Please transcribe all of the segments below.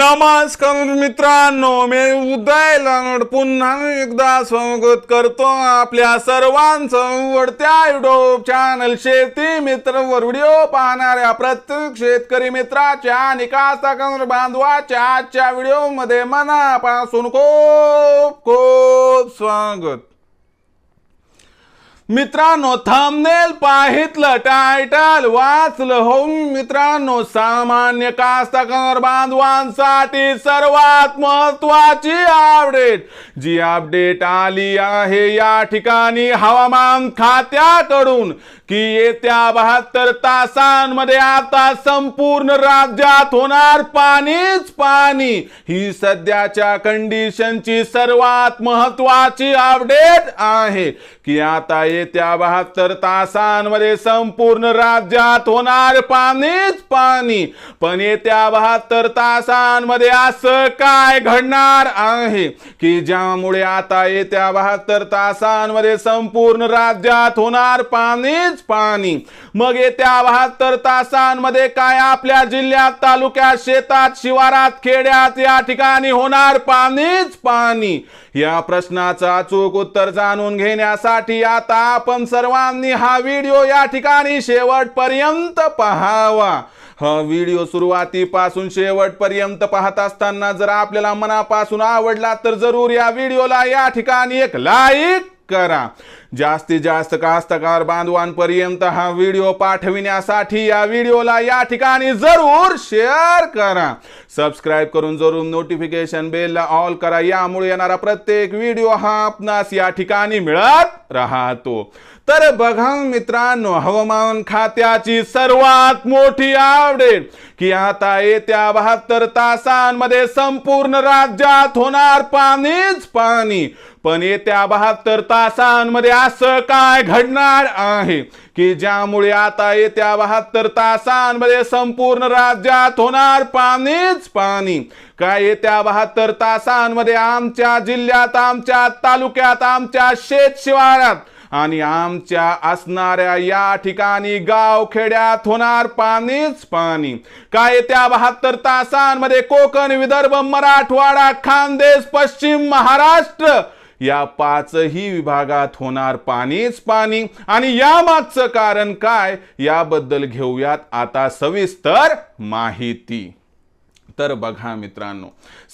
नमस्कार मित्रांनो मी उदय लानड पुन्हा एकदा स्वागत करतो आपल्या सर्वांचं आवडत्या युट्यूब चॅनल शेती मित्र वर. व्हिडिओ पाहणाऱ्या प्रत्येक शेतकरी मित्राच्या आणि बांधवाच्या आजच्या व्हिडिओमध्ये मनापासून खूप खूप स्वागत. मित्रांनो थांबनेल पाहितलं टायटल वाचलं हो मित्रांनो सामान्य कास्तकार बांधवांसाठी सर्वात महत्वाची अपडेट जी अपडेट आली आहे या ठिकाणी हवामान खात्याकडून. की येत्या बहात्तर तासांमध्ये आता संपूर्ण राज्यात होणार पाणीच पाणी. ही सध्याच्या कंडिशनची सर्वात महत्वाची अपडेट आहे की आता येत्या बहात्तर तासांमध्ये संपूर्ण राज्यात होणार पाणीच पाणी. पण येत्या बहात्तर तासांमध्ये असं काय घडणार आहे की ज्यामुळे आता येत्या बहात्तर तासांमध्ये संपूर्ण राज्यात होणार पाणीच पाणी. मग येत्या बहात्तर तासांमध्ये काय आपल्या जिल्ह्यात तालुक्यात शेतात शिवारात खेड्यात या ठिकाणी होणार पाणीच पाणी? या प्रश्नाचा अचूक उत्तर जाणून घेण्यासाठी आता आपण सर्वांनी हा व्हिडिओ या ठिकाणी शेवटपर्यंत पहावा. हा व्हिडिओ सुरुवातीपासून शेवटपर्यंत पाहत असताना जर आपल्याला मनापासून आवडला तर जरूर या व्हिडिओला या ठिकाणी एक लाईक करा. जास्तीत जास्त कास्तकार बांधवांपर्यंत हा व्हिडिओ पाठविण्यासाठी या व्हिडिओला या ठिकाणी जरूर शेअर करा. सबस्क्राईब करून जरूर नोटिफिकेशन बेलला ऑल करा. यामुळे येणारा प्रत्येक व्हिडिओ हा आपणास या ठिकाणी मिळत राहतो. तर बघा मित्रांनो हवामान खात्याची सर्वात मोठी अपडेट की आता येत्या बहात्तर तासांमध्ये संपूर्ण राज्यात होणार पाणीच पाणी. पण येत्या बहात्तर तासांमध्ये असं काय घडणार आहे? की ज्यामुळे आता येत्या बहात्तर तासांमध्ये संपूर्ण राज्यात होणार पाणीच पाणी? काय येत्या बहात्तर तासांमध्ये आमच्या जिल्ह्यात आमच्या तालुक्यात आमच्या शेत शिवारात आणि आमच्या असणाऱ्या या ठिकाणी गाव खेड्यात होणार पाणीच पाणी? काय त्या बहात्तर तासांमध्ये कोकण विदर्भ मराठवाडा खानदेश पश्चिम महाराष्ट्र या पाचही विभागात होणार पाणीच पाणी. आणि या मागचं कारण काय? याबद्दल घेऊयात आता सविस्तर माहिती. तर बघा मित्रांनो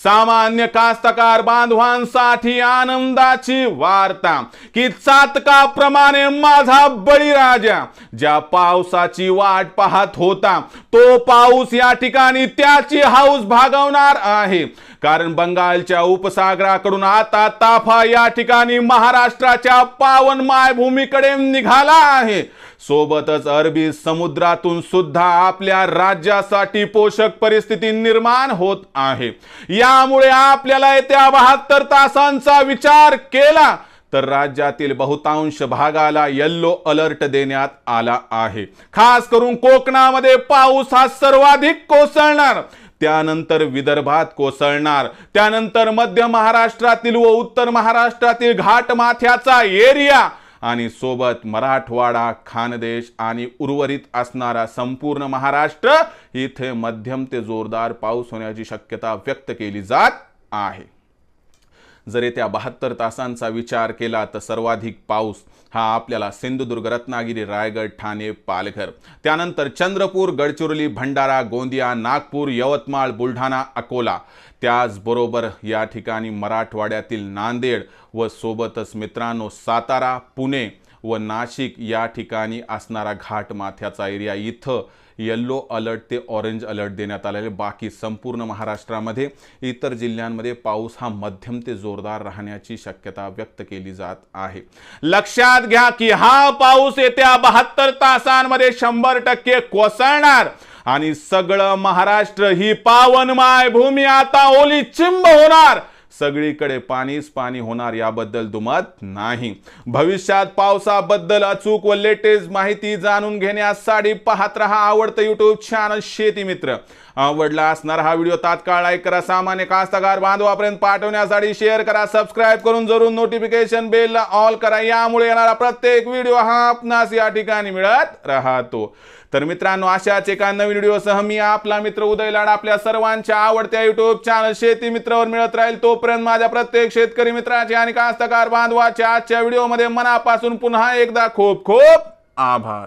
सामान्य कास्तकार बांधवांसाठी आनंदाची वार्ता. की चातकाप्रमाणे माझा बळीराजा ज्या पावसाची वाट पाहत होता तो पाऊस या ठिकाणी त्याची हाऊस भागवणार आहे. कारण बंगालच्या उपसागराकडून आता ताफा या ठिकाणी महाराष्ट्राच्या पावन मायभूमीकडे निघाला आहे. सोबतच अरबी समुद्रातून सुद्धा आपल्या राज्यासाठी पोषक परिस्थिती निर्माण होत आहे. यामुळे आपल्याला येत्या बहात्तर तासांचा विचार केला तर राज्यातील बहुतांश भागाला येल्लो अलर्ट देण्यात आला आहे. खास करून कोकणामध्ये पाऊस हा सर्वाधिक कोसळणार त्यानंतर विदर्भात कोसळणार त्यानंतर मध्य महाराष्ट्रातील व उत्तर महाराष्ट्रातील घाटमाथ्याचा एरिया आणि सोबत मराठवाडा खानदेश आणि उर्वरित असणारा संपूर्ण महाराष्ट्र इथे मध्यम ते जोरदार पाऊस होण्याची शक्यता व्यक्त केली जात आहे. जर येत्या बहात्तर तासांचा विचार केला तर सर्वाधिक पाऊस हा आपल्याला सिंधुदुर्ग रत्नागिरी रायगड ठाणे पालघर. त्यानंतर चंद्रपूर गडचिरोली भंडारा गोंदिया नागपूर यवतमाळ बुलढाणा अकोला. त्याचबरोबर या ठिकाणी मराठवाड्यातील नांदेड व सोबतच मित्रांनो सातारा पुणे व नाशिक या ठिकाणी असणारा घाट माथ्याचा एरिया इथं येल्लो अलर्ट ते ऑरेंज अलर्ट देण्यात आलेले बाकी संपूर्ण महाराष्ट्रामध्ये इतर जिल्ह्यांमध्ये पाऊस हा मध्यम ते जोरदार राहण्याची शक्यता व्यक्त केली जात आहे. लक्षात घ्या की हा पाऊस येत्या बहात्तर तासांमध्ये शंभर टक्के कोसळणार आणि सगळं महाराष्ट्र ही पावनमाय भूमी आता ओली चिंब होणार. सगळीकडे पाणीच पाणी होणार याबद्दल दुमत नाही. भविष्यात पावसाबद्दल अचूक व लेटेस्ट माहिती जाणून घेण्यासाठी पाहत रहा आवडतं युट्यूब चॅनल शेती मित्र. आवडला असणार हा व्हिडिओ तात्काळ लाईक करा सामान्य कास्तकार बांधवापर्यंत पाठवण्यासाठी शेअर करा सबस्क्राईब करून जरूर नोटिफिकेशन बेलला ऑल करा. यामुळे येणारा प्रत्येक व्हिडिओ हा आपणास या ठिकाणी मिळत राहतो. तर मित्रांनो अशाच एका नवीन व्हिडिओसह मी आपला मित्र उदय लाड आपल्या सर्वांच्या आवडत्या युट्यूब चॅनल शेती मित्रावर मिळत राहील. तो तोपर्यंत माझ्या प्रत्येक शेतकरी मित्राचे आणि कास्तकार बांधवाच्या आजच्या व्हिडिओमध्ये मनापासून पुन्हा एकदा खूप खूप आभार.